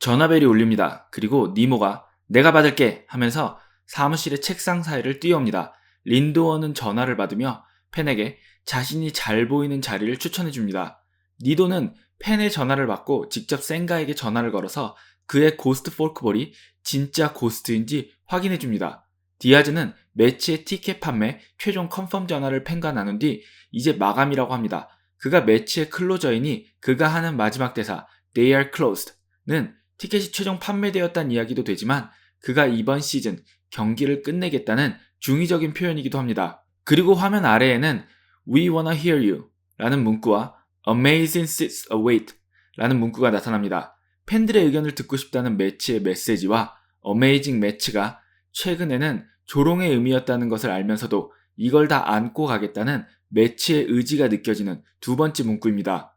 전화벨이 울립니다. 그리고 니모가 내가 받을게 하면서 사무실의 책상 사이를 뛰어옵니다. 린도어는 전화를 받으며 펜에게 자신이 잘 보이는 자리를 추천해 줍니다. 니도는 펜의 전화를 받고 직접 센가에게 전화를 걸어서 그의 고스트 폴크볼이 진짜 고스트인지 확인해 줍니다. 디아즈는 매치의 티켓 판매 최종 컨펌 전화를 펜과 나눈 뒤 이제 마감이라고 합니다. 그가 매치의 클로저이니 그가 하는 마지막 대사 They are closed는 티켓이 최종 판매되었다는 이야기도 되지만 그가 이번 시즌 경기를 끝내겠다는 중의적인 표현이기도 합니다. 그리고 화면 아래에는 We wanna hear you 라는 문구와 Amazing sits await 라는 문구가 나타납니다. 팬들의 의견을 듣고 싶다는 매치의 메시지와 Amazing 매치가 최근에는 조롱의 의미였다는 것을 알면서도 이걸 다 안고 가겠다는 매치의 의지가 느껴지는 두 번째 문구입니다.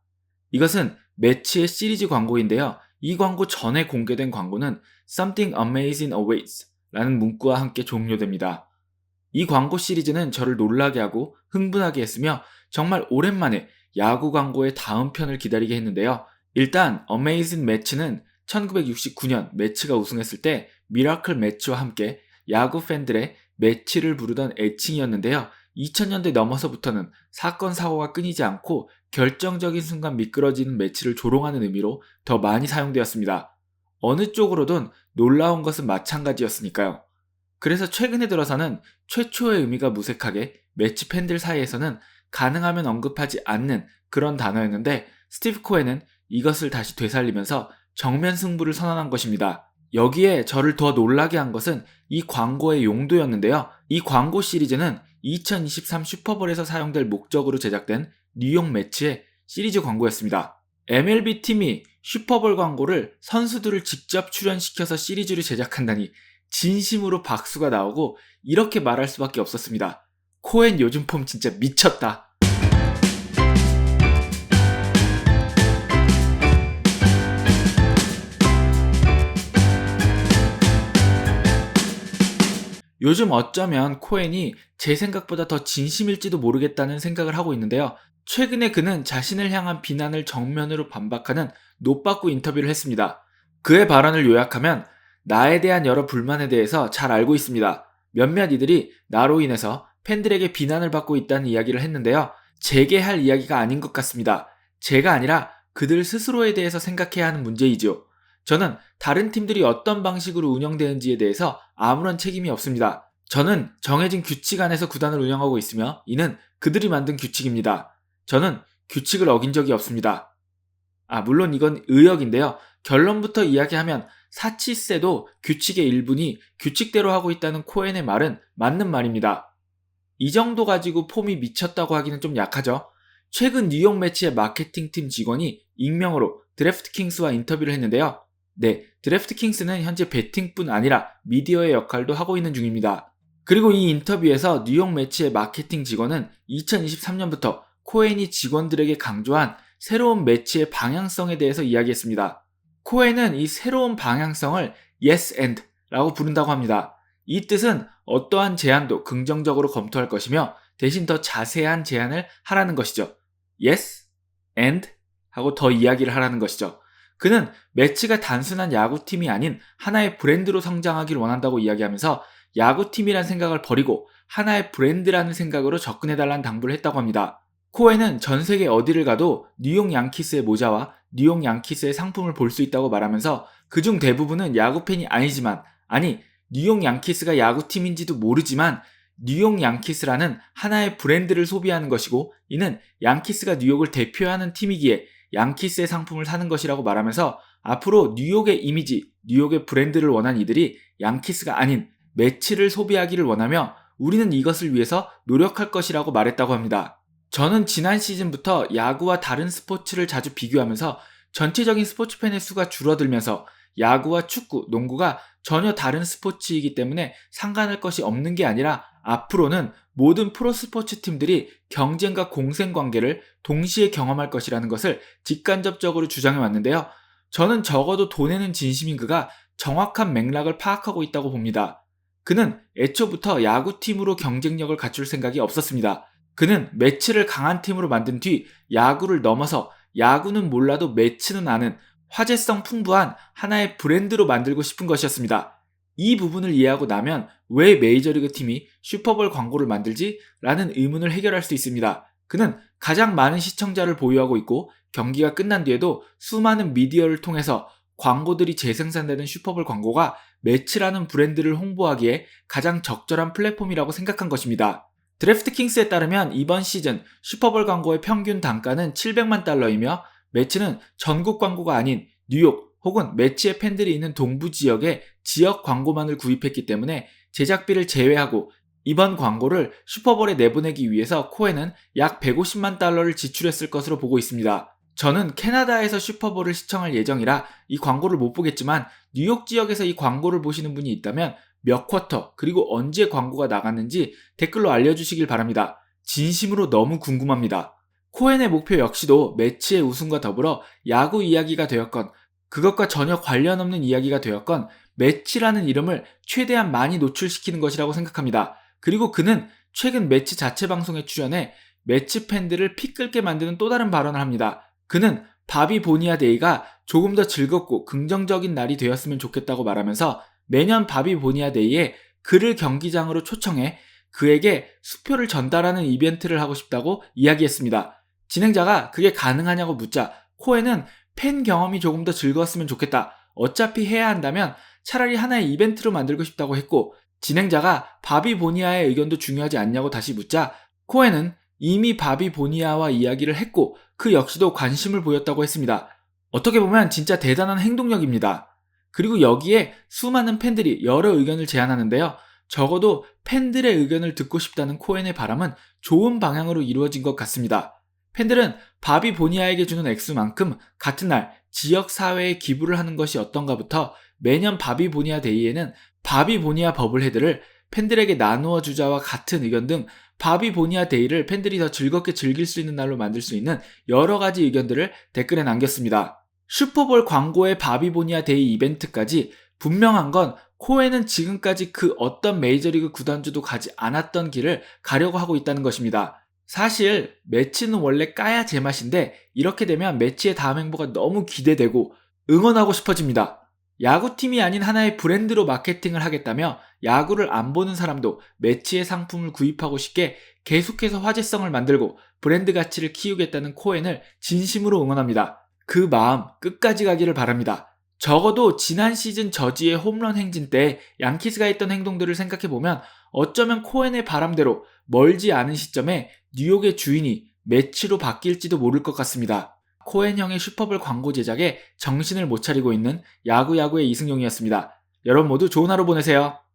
이것은 매치의 시리즈 광고인데요. 이 광고 전에 공개된 광고는 Something Amazing Awaits 라는 문구와 함께 종료됩니다. 이 광고 시리즈는 저를 놀라게 하고 흥분하게 했으며 정말 오랜만에 야구 광고의 다음 편을 기다리게 했는데요. 일단 Amazing 매치는 1969년 매치가 우승했을 때 미라클 매치와 함께 야구 팬들의 매치를 부르던 애칭이었는데요. 2000년대 넘어서부터는 사건 사고가 끊이지 않고 결정적인 순간 미끄러지는 매치를 조롱하는 의미로 더 많이 사용되었습니다. 어느 쪽으로든 놀라운 것은 마찬가지였으니까요. 그래서 최근에 들어서는 최초의 의미가 무색하게 매치 팬들 사이에서는 가능하면 언급하지 않는 그런 단어였는데 스티브 코에는 이것을 다시 되살리면서 정면 승부를 선언한 것입니다. 여기에 저를 더 놀라게 한 것은 이 광고의 용도였는데요. 이 광고 시리즈는 2023 슈퍼볼에서 사용될 목적으로 제작된 뉴욕 매치의 시리즈 광고였습니다. MLB 팀이 슈퍼볼 광고를 선수들을 직접 출연시켜서 시리즈를 제작한다니 진심으로 박수가 나오고 이렇게 말할 수밖에 없었습니다. 코엔 요즘 폼 진짜 미쳤다. 요즘 어쩌면 코엔이 제 생각보다 더 진심일지도 모르겠다는 생각을 하고 있는데요. 최근에 그는 자신을 향한 비난을 정면으로 반박하는 노빠꾸 인터뷰를 했습니다. 그의 발언을 요약하면 나에 대한 여러 불만에 대해서 잘 알고 있습니다. 몇몇 이들이 나로 인해서 팬들에게 비난을 받고 있다는 이야기를 했는데요. 제게 할 이야기가 아닌 것 같습니다. 제가 아니라 그들 스스로에 대해서 생각해야 하는 문제이지요. 저는 다른 팀들이 어떤 방식으로 운영되는지에 대해서 아무런 책임이 없습니다. 저는 정해진 규칙 안에서 구단을 운영하고 있으며 이는 그들이 만든 규칙입니다. 저는 규칙을 어긴 적이 없습니다. 아, 물론 이건 의역인데요. 결론부터 이야기하면 사치세도 규칙의 일부니 규칙대로 하고 있다는 코엔의 말은 맞는 말입니다. 이 정도 가지고 폼이 미쳤다고 하기는 좀 약하죠. 최근 뉴욕 매치의 마케팅팀 직원이 익명으로 드래프트 킹스와 인터뷰를 했는데요. 네, 드래프트 킹스는 현재 배팅뿐 아니라 미디어의 역할도 하고 있는 중입니다. 그리고 이 인터뷰에서 뉴욕 매치의 마케팅 직원은 2023년부터 코엔이 직원들에게 강조한 새로운 매치의 방향성에 대해서 이야기했습니다. 코엔은 이 새로운 방향성을 yes and 라고 부른다고 합니다. 이 뜻은 어떠한 제안도 긍정적으로 검토할 것이며 대신 더 자세한 제안을 하라는 것이죠. yes and 하고 더 이야기를 하라는 것이죠. 그는 매치가 단순한 야구팀이 아닌 하나의 브랜드로 성장하길 원한다고 이야기하면서 야구팀이란 생각을 버리고 하나의 브랜드라는 생각으로 접근해달라는 당부를 했다고 합니다. 코에는 전 세계 어디를 가도 뉴욕 양키스의 모자와 뉴욕 양키스의 상품을 볼 수 있다고 말하면서 그중 대부분은 야구팬이 아니지만, 아니, 뉴욕 양키스가 야구팀인지도 모르지만 뉴욕 양키스라는 하나의 브랜드를 소비하는 것이고 이는 양키스가 뉴욕을 대표하는 팀이기에 양키스의 상품을 사는 것이라고 말하면서 앞으로 뉴욕의 이미지, 뉴욕의 브랜드를 원한 이들이 양키스가 아닌 매치를 소비하기를 원하며 우리는 이것을 위해서 노력할 것이라고 말했다고 합니다. 저는 지난 시즌부터 야구와 다른 스포츠를 자주 비교하면서 전체적인 스포츠 팬의 수가 줄어들면서 야구와 축구, 농구가 전혀 다른 스포츠이기 때문에 상관할 것이 없는 게 아니라 앞으로는 모든 프로스포츠 팀들이 경쟁과 공생 관계를 동시에 경험할 것이라는 것을 직간접적으로 주장해 왔는데요. 저는 적어도 돈에는 진심인 그가 정확한 맥락을 파악하고 있다고 봅니다. 그는 애초부터 야구팀으로 경쟁력을 갖출 생각이 없었습니다. 그는 매치를 강한 팀으로 만든 뒤 야구를 넘어서 야구는 몰라도 매치는 아는 화제성 풍부한 하나의 브랜드로 만들고 싶은 것이었습니다. 이 부분을 이해하고 나면 왜 메이저리그 팀이 슈퍼볼 광고를 만들지? 라는 의문을 해결할 수 있습니다. 그는 가장 많은 시청자를 보유하고 있고 경기가 끝난 뒤에도 수많은 미디어를 통해서 광고들이 재생산되는 슈퍼볼 광고가 매치라는 브랜드를 홍보하기에 가장 적절한 플랫폼이라고 생각한 것입니다. 드래프트 킹스에 따르면 이번 시즌 슈퍼볼 광고의 평균 단가는 700만 달러이며 매치는 전국 광고가 아닌 뉴욕 혹은 매치의 팬들이 있는 동부 지역의 지역 광고만을 구입했기 때문에 제작비를 제외하고 이번 광고를 슈퍼볼에 내보내기 위해서 코엔은 약 150만 달러를 지출했을 것으로 보고 있습니다. 저는 캐나다에서 슈퍼볼을 시청할 예정이라 이 광고를 못 보겠지만 뉴욕 지역에서 이 광고를 보시는 분이 있다면 몇 쿼터 그리고 언제 광고가 나갔는지 댓글로 알려주시길 바랍니다. 진심으로 너무 궁금합니다. 코엔의 목표 역시도 매치의 우승과 더불어 야구 이야기가 되었건 그것과 전혀 관련 없는 이야기가 되었건 매치라는 이름을 최대한 많이 노출시키는 것이라고 생각합니다. 그리고 그는 최근 매치 자체 방송에 출연해 매치 팬들을 피 끓게 만드는 또 다른 발언을 합니다. 그는 바비 보니아 데이가 조금 더 즐겁고 긍정적인 날이 되었으면 좋겠다고 말하면서 매년 바비 보니아 데이에 그를 경기장으로 초청해 그에게 수표를 전달하는 이벤트를 하고 싶다고 이야기했습니다. 진행자가 그게 가능하냐고 묻자 코에는 팬 경험이 조금 더 즐거웠으면 좋겠다. 어차피 해야 한다면 차라리 하나의 이벤트로 만들고 싶다고 했고 진행자가 바비 보니아의 의견도 중요하지 않냐고 다시 묻자 코에는 이미 바비 보니아와 이야기를 했고 그 역시도 관심을 보였다고 했습니다. 어떻게 보면 진짜 대단한 행동력입니다. 그리고 여기에 수많은 팬들이 여러 의견을 제안하는데요. 적어도 팬들의 의견을 듣고 싶다는 코엔의 바람은 좋은 방향으로 이루어진 것 같습니다. 팬들은 바비 보니아에게 주는 액수만큼 같은 날 지역 사회에 기부를 하는 것이 어떤가부터 매년 바비 보니아 데이에는 바비 보니아 버블 헤드를 팬들에게 나누어 주자와 같은 의견 등 바비 보니아 데이를 팬들이 더 즐겁게 즐길 수 있는 날로 만들 수 있는 여러 가지 의견들을 댓글에 남겼습니다. 슈퍼볼 광고의 바비 보니아 데이 이벤트까지 분명한 건 코에는 지금까지 그 어떤 메이저리그 구단주도 가지 않았던 길을 가려고 하고 있다는 것입니다. 사실 매치는 원래 까야 제맛인데 이렇게 되면 매치의 다음 행보가 너무 기대되고 응원하고 싶어집니다. 야구팀이 아닌 하나의 브랜드로 마케팅을 하겠다며 야구를 안 보는 사람도 매치의 상품을 구입하고 싶게 계속해서 화제성을 만들고 브랜드 가치를 키우겠다는 코엔을 진심으로 응원합니다. 그 마음 끝까지 가기를 바랍니다. 적어도 지난 시즌 저지의 홈런 행진 때 양키스가 했던 행동들을 생각해 보면 어쩌면 코엔의 바람대로 멀지 않은 시점에 뉴욕의 주인이 매치로 바뀔지도 모를 것 같습니다. 코엔 형의 슈퍼볼 광고 제작에 정신을 못 차리고 있는 야구야구의 이승용이었습니다. 여러분 모두 좋은 하루 보내세요.